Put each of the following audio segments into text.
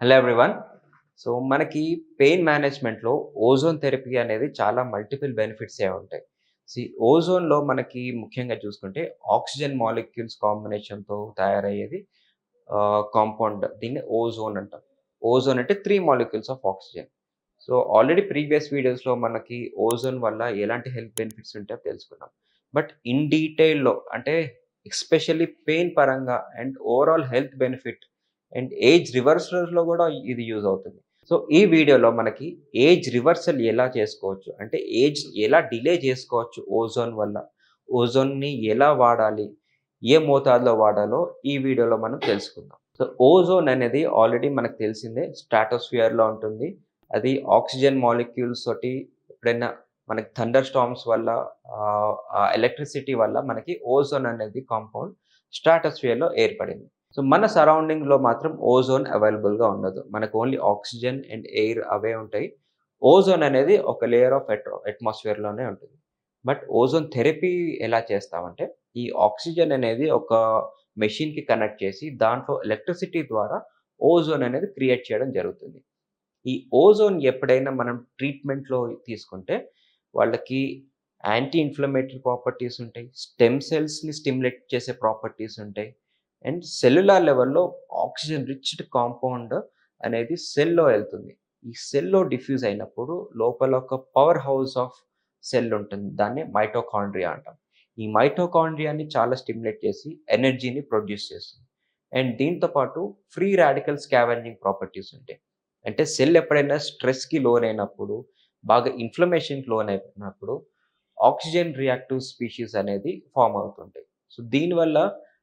Hello everyone so మనకి pain మేనేజ్మెంట్లో ozone therapy అనేది చాలా మల్టిపుల్ బెనిఫిట్స్ ఏ ఉంటాయి. సి ఓజోన్లో మనకి ముఖ్యంగా చూసుకుంటే ఆక్సిజన్ మాలిక్యూల్స్ కాంబినేషన్తో తయారయ్యేది కాంపౌండ్ దీన్ని ఓజోన్ అంటాం. ఓజోన్ అంటే three molecules of oxygen so already previous వీడియోస్లో మనకి ఓజోన్ వల్ల ఎలాంటి హెల్త్ బెనిఫిట్స్ ఉంటాయో తెలుసుకున్నాం. బట్ ఇన్ డీటెయిల్లో అంటే ఎస్పెషల్లీ పెయిన్ పరంగా and overall health benefit and age రివర్సల్స్లో కూడా ఇది యూజ్ అవుతుంది. సో ఈ వీడియోలో మనకి ఏజ్ రివర్సల్ ఎలా చేసుకోవచ్చు? అంటే ఏజ్ ఎలా డిలే చేసుకోవచ్చు ఓజోన్ వల్ల? ఓజోన్ని ఎలా వాడాలి? ఏ మోతాదులో వాడాలో ఈ వీడియోలో మనం తెలుసుకుందాం. సో ఓజోన్ అనేది ఆల్రెడీ మనకు తెలిసిందే స్ట్రాటోస్ఫియర్లో ఉంటుంది. అది ఆక్సిజన్ మాలిక్యూల్స్ తోటి ఎప్పుడైనా మనకి థండర్ స్టామ్స్ వల్ల ఎలక్ట్రిసిటీ వల్ల మనకి ఓజోన్ అనేది కాంపౌండ్ స్ట్రాటోస్ఫియర్లో ఏర్పడింది. సో మన సరౌండింగ్లో మాత్రం ఓజోన్ అవైలబుల్గా ఉండదు. మనకు ఓన్లీ ఆక్సిజన్ అండ్ ఎయిర్ అవే ఉంటాయి. ఓజోన్ అనేది ఒక లేయర్ ఆఫ్ ఎట్ అట్మాస్ఫియర్లోనే ఉంటుంది. బట్ ఓజోన్ థెరపీ ఎలా చేస్తామంటే ఈ ఆక్సిజన్ అనేది ఒక మెషిన్కి కనెక్ట్ చేసి దాంట్లో ఎలక్ట్రిసిటీ ద్వారా ఓజోన్ అనేది క్రియేట్ చేయడం జరుగుతుంది. ఈ ఓజోన్ ఎప్పుడైనా మనం ట్రీట్మెంట్లో తీసుకుంటే వాళ్ళకి యాంటీ ఇన్ఫ్లమేటరీ ప్రాపర్టీస్ ఉంటాయి స్టెమ్ సెల్స్ని స్టిమ్యులేట్ చేసే ప్రాపర్టీస్ ఉంటాయి. అండ్ సెల్యులార్ లెవెల్లో ఆక్సిజన్ రిచ్డ్ కాంపౌండ్ అనేది సెల్లో వెళ్తుంది. ఈ సెల్లో డిఫ్యూజ్ అయినప్పుడు లోపల ఒక పవర్ హౌస్ ఆఫ్ సెల్ ఉంటుంది. దాన్ని మైటోకాండ్రియా అంటాం. ఈ మైటోకాండ్రియాని చాలా స్టిమ్యులేట్ చేసి ఎనర్జీని ప్రొడ్యూస్ చేస్తుంది. అండ్ దీంతో పాటు ఫ్రీ రాడికల్ స్కావెంజింగ్ ప్రాపర్టీస్ ఉంటాయి. అంటే సెల్ ఎప్పుడైనా స్ట్రెస్కి లోన్ అయినప్పుడు బాగా ఇన్ఫ్లమేషన్కి లోన్ అయినప్పుడు ఆక్సిజన్ రియాక్టివ్ స్పీషీస్ అనేది ఫామ్ అవుతుంటాయి. సో దీనివల్ల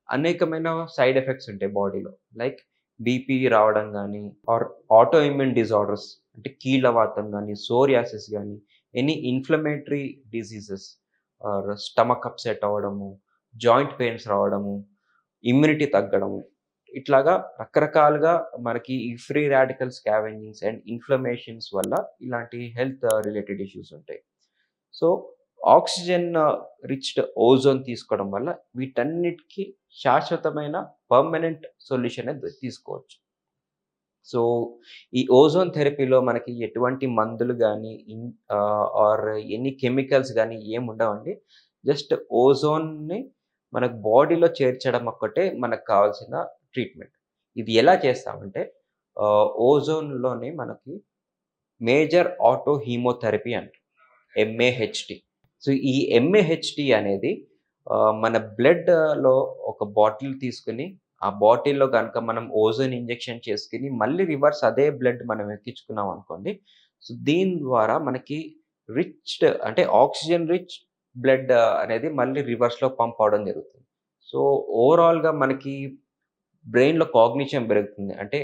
అనేకమైన సైడ్ ఎఫెక్ట్స్ ఉంటాయి బాడీలో. లైక్ బీపీ రావడం కానీ ఆర్ ఆటో ఇమ్యూన్ డిజార్డర్స్ అంటే కీళ్ళవాతం కానీ సోరియాసిస్ కానీ any inflammatory diseases or stomach upset అవ్వడము జాయింట్ పెయిన్స్ రావడము ఇమ్యూనిటీ తగ్గడము. ఇట్లాగా రకరకాలుగా మనకి ఈ free radical scavengings and inflammations వల్ల ఇలాంటి హెల్త్ రిలేటెడ్ ఇష్యూస్ ఉంటాయి. సో ఆక్సిజన్ రిచ్డ్ ఓజోన్ తీసుకోవడం వల్ల వీటన్నిటికీ శాశ్వతమైన పర్మనెంట్ సొల్యూషన్ అనేది తీసుకోవచ్చు. సో ఈ ఓజోన్ థెరపీలో మనకి ఎటువంటి మందులు కానీ ఆర్ ఎన్ని కెమికల్స్ కానీ ఏమి ఉండవండి. జస్ట్ ఓజోన్ని మనకు బాడీలో చేర్చడం ఒక్కటే మనకు కావాల్సిన ట్రీట్మెంట్. ఇది ఎలా చేస్తామంటే ఓజోన్లోనే మనకి మేజర్ ఆటో హీమోథెరపీ అంట ఎంఏహెచ్టి సో ఈ ఎంఏహెచ్డి అనేది మన బ్లడ్లో ఒక బాటిల్ తీసుకుని ఆ బాటిల్లో కనుక మనం ఓజోన్ ఇంజెక్షన్ చేసుకుని మళ్ళీ రివర్స్ అదే బ్లడ్ మనం ఎక్కించుకున్నాం అనుకోండి సో దీని ద్వారా మనకి రిచ్ అంటే ఆక్సిజన్ రిచ్ బ్లడ్ అనేది మళ్ళీ రివర్స్లో పంప్ అవడం జరుగుతుంది. సో ఓవరాల్గా మనకి బ్రెయిన్లో కాగ్నిషన్ పెరుగుతుంది. అంటే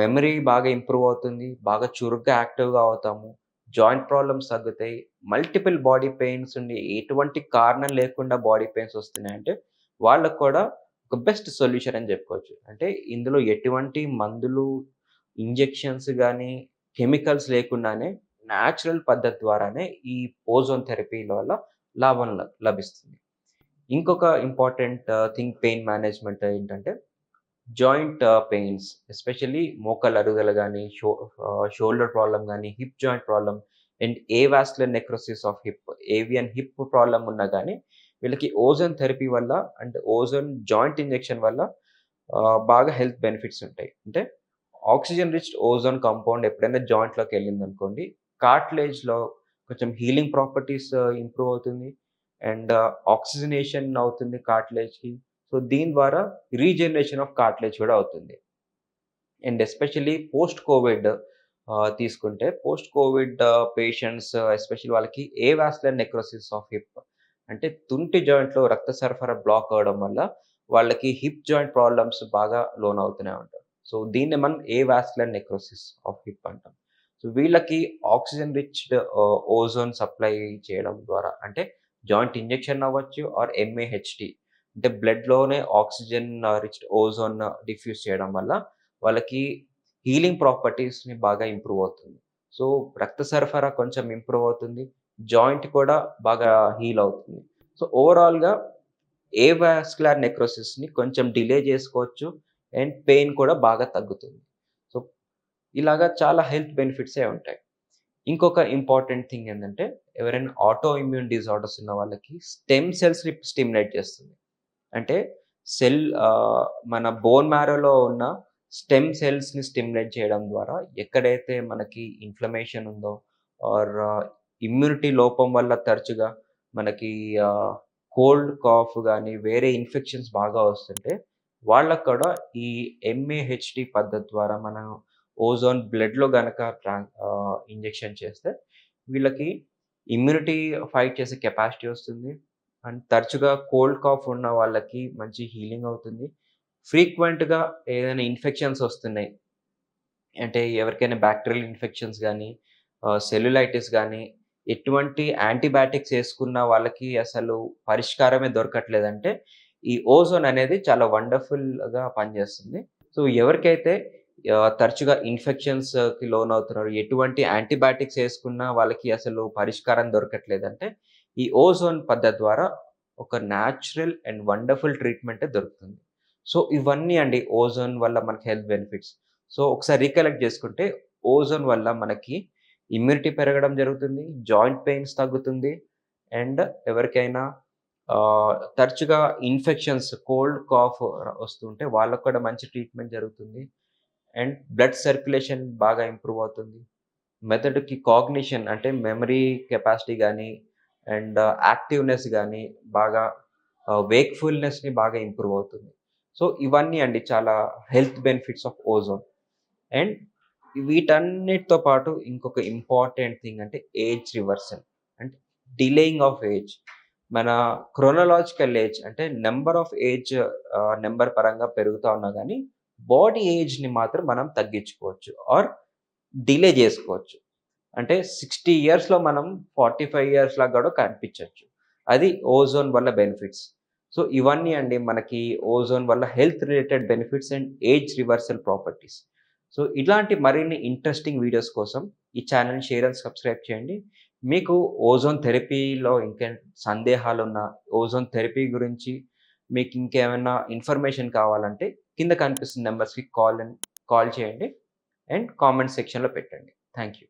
మెమరీ బాగా ఇంప్రూవ్ అవుతుంది బాగా చురుగ్గా యాక్టివ్గా అవుతాము జాయింట్ ప్రాబ్లమ్స్ తగ్గుతాయి. మల్టిపుల్ బాడీ పెయిన్స్ ఉండి ఎటువంటి కారణం లేకుండా బాడీ పెయిన్స్ వస్తున్నాయంటే వాళ్ళకు కూడా ఒక బెస్ట్ సొల్యూషన్ అని చెప్పుకోవచ్చు. అంటే ఇందులో ఎటువంటి మందులు ఇంజెక్షన్స్ కానీ కెమికల్స్ లేకుండానే న్యాచురల్ పద్ధతి ద్వారానే ఈ ఓజోన్ థెరపీల వల్ల లాభం లభిస్తుంది. ఇంకొక ఇంపార్టెంట్ థింగ్ పెయిన్ మేనేజ్మెంట్ ఏంటంటే జాయింట్ పెయిన్స్ ఎస్పెషల్లీ మోకల్ అరుగుదల కానీ షో షోల్డర్ ప్రాబ్లం కానీ hip joint problem and avascular necrosis of hip AVN hip problem ఉన్నా కానీ వీళ్ళకి ఓజోన్ థెరపీ వల్ల అండ్ ఓజోన్ జాయింట్ ఇంజెక్షన్ వల్ల బాగా హెల్త్ బెనిఫిట్స్ ఉంటాయి. అంటే ఆక్సిజన్ రిచ్ ఓజోన్ కాంపౌండ్ ఎప్పుడైనా జాయింట్లోకి వెళ్ళింది అనుకోండి కార్ట్లేజ్లో కొంచెం హీలింగ్ ప్రాపర్టీస్ ఇంప్రూవ్ అవుతుంది. అండ్ ఆక్సిజనేషన్ అవుతుంది కార్ట్లేజ్కి సో దీని ద్వారా రీజనరేషన్ ఆఫ్ కార్ట్లేజ్ కూడా అవుతుంది. అండ్ ఎస్పెషల్లీ పోస్ట్ కోవిడ్ తీసుకుంటే పోస్ట్ కోవిడ్ పేషెంట్స్ ఎస్పెషల్లీ వాళ్ళకి ఏ వాస్లర్ నెక్రోసిస్ ఆఫ్ హిప్ అంటే తుంటి జాయింట్లో రక్త సరఫరా బ్లాక్ అవడం వల్ల వాళ్ళకి హిప్ జాయింట్ ప్రాబ్లమ్స్ బాగా లోన్ అవుతూనే ఉంటారు సో దీన్ని మనం avascular necrosis of hip అంటాం. సో వీళ్ళకి ఆక్సిజన్ రిచ్డ్ ఓజోన్ సప్లై చేయడం ద్వారా అంటే జాయింట్ ఇంజెక్షన్ అవ్వచ్చు ఆర్ ఎంఏహెచ్టి అంటే బ్లడ్లోనే ఆక్సిజన్ రిచ్డ్ ఓజోన్ డిఫ్యూజ్ చేయడం వల్ల వాళ్ళకి హీలింగ్ ప్రాపర్టీస్ని బాగా ఇంప్రూవ్ అవుతుంది సో రక్త సరఫరా కొంచెం ఇంప్రూవ్ అవుతుంది జాయింట్ కూడా బాగా హీల్ అవుతుంది సో ఓవరాల్గా ఏ వాస్కులర్ నెక్రోసిస్ని కొంచెం డిలే చేసుకోవచ్చు అండ్ పెయిన్ కూడా బాగా తగ్గుతుంది సో ఇలాగా చాలా హెల్త్ బెనిఫిట్సే ఉంటాయి. ఇంకొక ఇంపార్టెంట్ థింగ్ ఏంటంటే ఎవరైనా ఆటో ఇమ్యూన్ డిజార్డర్స్ ఉన్న వాళ్ళకి స్టెమ్ సెల్స్‌ని స్టిమ్యులేట్ చేస్తుంది. అంటే సెల్ మన బోన్ మ్యారోలో ఉన్న స్టెమ్ సెల్స్‌ని స్టిమ్యులేట్ చేయడం ద్వారా ఎక్కడైతే మనకి ఇన్‌ఫ్లమేషన్ ఉందో ఆర్ ఇమ్యూనిటీ లోపం వల్ల తరచుగా మనకి కోల్డ్, కాఫ్ కానీ వేరే ఇన్ఫెక్షన్స్ బాగా వస్తుంటే, వాళ్ళకు కూడా ఈ ఎంఏహెచ్డి పద్ధతి ద్వారా మనం ఓజోన్ బ్లడ్‌లో కనుక ఇంజెక్షన్ చేస్తే వీళ్ళకి ఇమ్యూనిటీ ఫైట్ చేసే కెపాసిటీ వస్తుంది. అండ్ తరచుగా కోల్డ్, కాఫ్ ఉన్న వాళ్ళకి మంచి హీలింగ్ అవుతుంది. ఫ్రీక్వెంట్‌గా ఏదైనా ఇన్ఫెక్షన్స్ వస్తున్నాయి. అంటే ఎవరికైనా బ్యాక్టీరియల్ ఇన్ఫెక్షన్స్ కానీ సెల్యులైటిస్ కానీ ఎటువంటి యాంటీబయాటిక్స్ వేసుకున్న వాళ్ళకి అసలు పరిష్కారమే దొరకట్లేదంటే, ఈ ఓజోన్ అనేది చాలా వండర్‌ఫుల్‌గా పనిచేస్తుంది. సో, ఎవరికైతే తరచుగా ఇన్ఫెక్షన్స్‌కి లోనవుతున్నారు, ఎటువంటి యాంటీబయాటిక్స్ వేసుకున్న వాళ్ళకి అసలు పరిష్కారం దొరకట్లేదంటే, ఈ ఓజోన్ పద్ధతి ద్వారా ఒక న్యాచురల్ అండ్ వండర్‌ఫుల్ ట్రీట్‌మెంటే దొరుకుతుంది. సో, ఇవన్నీ అండి ఓజోన్ వల్ల మనకి హెల్త్ బెనిఫిట్స్. సో, ఒకసారి రీకలెక్ట్ చేసుకుంటే ఓజోన్ వల్ల మనకి ఇమ్యూనిటీ పెరగడం జరుగుతుంది. జాయింట్ పెయిన్స్ తగ్గుతుంది. అండ్ ఎవరికైనా తరచుగా ఇన్ఫెక్షన్స్ కోల్డ్, కాఫ్ వస్తుంటే వాళ్ళకు కూడా మంచి ట్రీట్‌మెంట్ జరుగుతుంది. అండ్ బ్లడ్ సర్క్యులేషన్ బాగా ఇంప్రూవ్ అవుతుంది. మెదడుకి కాగ్నిషన్ అంటే మెమరీ కెపాసిటీ కానీ అండ్ యాక్టివ్‌నెస్ కానీ బాగా వేక్‌ఫుల్‌నెస్‌ని బాగా ఇంప్రూవ్ అవుతుంది. సో, ఇవన్నీ అండి చాలా health benefits of ozone. And వీటన్నిటితో పాటు ఇంకొక ఇంపార్టెంట్ థింగ్ అంటే ఏజ్ రివర్సల్. అంటే డిలేయింగ్ ఆఫ్ ఏజ్. మన క్రోనలాజికల్ ఏజ్ అంటే నెంబర్ ఆఫ్ ఏజ్ నెంబర్ పరంగా పెరుగుతూ ఉన్నా కానీ బాడీ ఏజ్‌ని మాత్రం మనం తగ్గించుకోవచ్చు. ఆర్ డిలే చేసుకోవచ్చు అంటే 60 ఇయర్స్‌లో మనం 45 ఇయర్స్ లాగా కూడా కనిపించవచ్చు అది ఓజోన్ వల్ల బెనిఫిట్స్. సో, ఇవన్నీ అండి మనకి ఓజోన్ వల్ల health related benefits and age reversal properties. So, ఇలాంటి మరిన్ని ఇంట్రెస్టింగ్ వీడియోస్ కోసం ఈ ఛానల్ని షేర్ అండ్ సబ్స్క్రైబ్ చేయండి. మీకు ఓజోన్ థెరపీలో ఇంకేం సందేహాలున్నా, ఓజోన్ థెరపీ గురించి మీకు ఇంకేమైనా ఇన్ఫర్మేషన్ కావాలంటే కింద కనిపిస్తున్న నెంబర్స్కి కాల్ అండ్ కాల్ చేయండి. అండ్ కామెంట్ సెక్షన్‌లో పెట్టండి. Thank you.